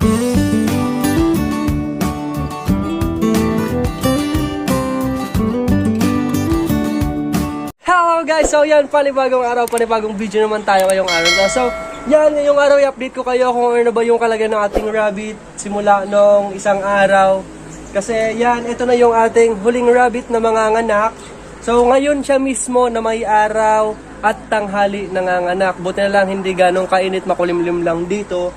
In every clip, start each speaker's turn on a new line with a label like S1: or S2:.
S1: Hello guys! So yan, panibagong araw, panibagong video naman tayo ngayong araw. So, yan, ngayong araw i-update ko kayo kung ano ba yung kalagayan ng ating rabbit simula nung isang araw. Kasi yan, ito na yung ating huling rabbit na mga nganak. So ngayon siya mismo na may araw at tanghali nanganganak. Buti na lang hindi ganong kainit, makulimlim lang dito.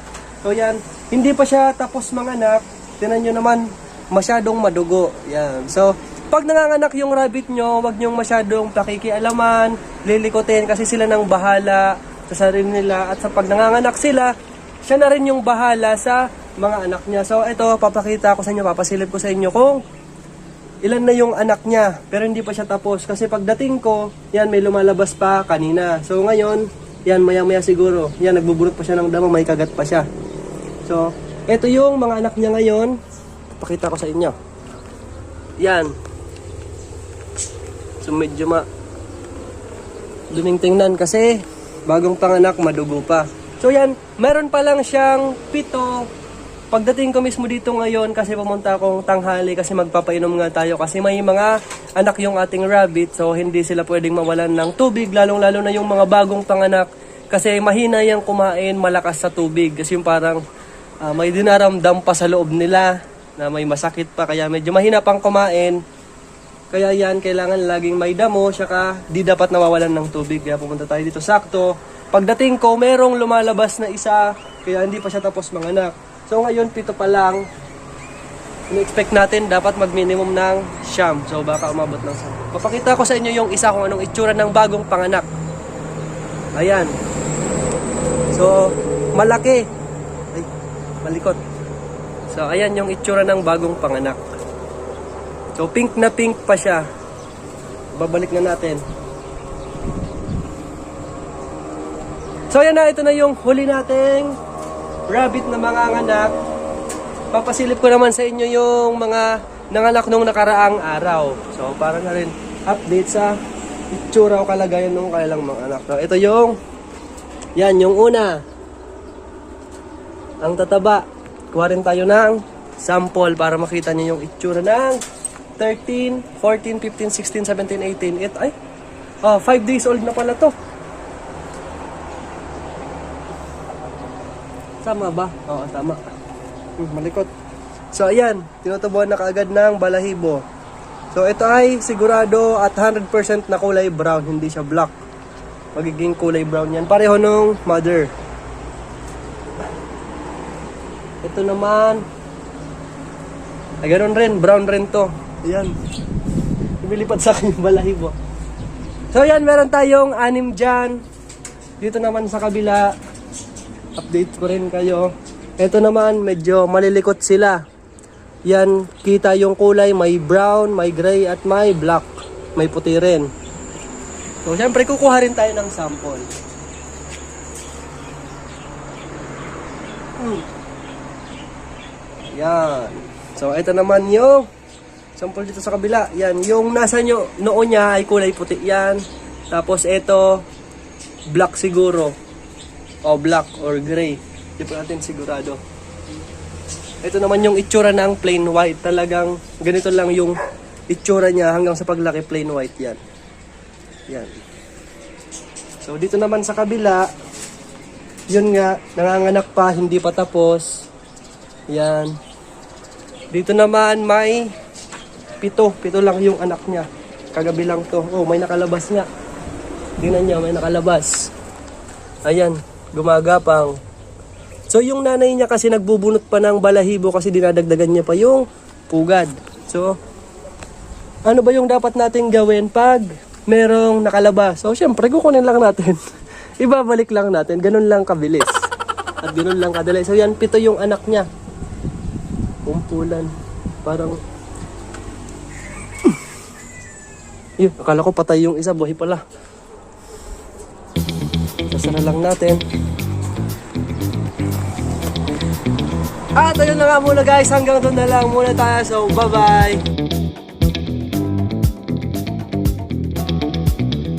S1: So yan, hindi pa siya tapos manganak. Tinan nyo naman, masyadong madugo. Yan. So, pag nanganganak yung rabbit nyo, wag nyong masyadong pakikialaman, lilikotin kasi sila nang bahala sa sarili nila. At sa pag nanganganak sila, siya na rin yung bahala sa mga anak niya. So, ito, papakita ko sa inyo, papasilip ko sa inyo kung ilan na yung anak niya, pero hindi pa siya tapos. Kasi pagdating ko, yan, may lumalabas pa kanina. So, ngayon, yan, maya-maya siguro. Yan, nagbubulot pa siya ng damo, may kagat pa siya. So, ito yung mga anak niya ngayon. Pakita ko sa inyo. Yan. So, medyo ma... Duming tingnan kasi bagong panganak, madugo pa. So, yan. Meron pa lang siyang pito. Pagdating ko mismo dito ngayon kasi pumunta akong tanghali kasi magpapainom nga tayo kasi may mga anak yung ating rabbit so hindi sila pwedeng mawalan ng tubig lalong lalo na yung mga bagong panganak kasi mahina yung kumain malakas sa tubig kasi yung parang ah, may dinaramdam pa sa loob nila na may masakit pa kaya medyo mahina pang kumain kaya yan kailangan laging may damo saka di dapat nawawalan ng tubig kaya pumunta tayo dito sakto pagdating ko merong lumalabas na isa kaya hindi pa siya tapos manganak So ngayon, pito pa lang. In-expect natin dapat mag-minimum ng siyam. So baka umabot ng 10. Papakita ko sa inyo yung isa kung anong itsura ng bagong panganak. Ayan. So, malaki. Malikot. So, ayan yung itsura ng bagong panganak. So, pink na pink pa siya. Babalik na natin. So, ayan na. Ito na yung huli nating rabbit na mga anak. Papasilip ko naman sa inyo yung mga nanganak nung nakaraang araw. So, para na rin update sa itsura o kalagayan nung kailang mga anak. So, ito yung, yan, yung una. Ang tataba. Kuha rin tayo ng sample para makita niyo yung itsura ng 13, 14, 15, 16, 17, 18. It, ay, oh, 5 days old na pala to. Tama ba? Oo, tama. Hmm, malikot. So, ayan. Tinutubuan na kaagad ng balahibo. So, ito ay sigurado at 100% na kulay brown. Hindi siya black. Magiging kulay brown yan. Pareho nung mother. Ito naman. Ay, ganun rin. Brown rin to. Ayan. Lumilipat sa akin yung balahibo. So, ayan. Meron tayong anim dyan. Dito naman sa kabila update ko rin kayo. Ito naman, medyo malilikot sila. Yan, kita yung kulay, may brown, may gray, at may black. May puti rin. So, syempre, kukuha rin tayo ng sample. Hmm. Yan. So, ito naman yung sample dito sa kabila. Yan, yung nasa nyo, noo niya ay kulay puti yan. Tapos, ito, black siguro o black or gray. Hindi pa natin sigurado. Ito naman yung itsura ng plain white. Talagang ganito lang yung itsura niya hanggang sa paglaki plain white yan. Yan. So dito naman sa kabila, yun nga, nanganganak pa, hindi pa tapos. Yan. Dito naman may pito. Pito lang yung anak niya. Kagabi lang to. Oh, may nakalabas nga. Tingnan niya, may nakalabas. Ayan, gumagapang. So yung nanay niya kasi nagbubunot pa ng balahibo kasi dinadagdagan niya pa yung pugad. So ano ba yung dapat nating gawin pag merong nakalabas? So syempre kukunin lang natin. Ibabalik lang natin. Ganun lang kabilis. At ganun lang kadali. So yan, pito yung anak niya. Kumpulan. Parang... Yun, akala ko patay yung isa. Buhay pala. Sasara lang natin. At ayun na nga muna guys, hanggang doon na lang muna tayo. So, bye-bye!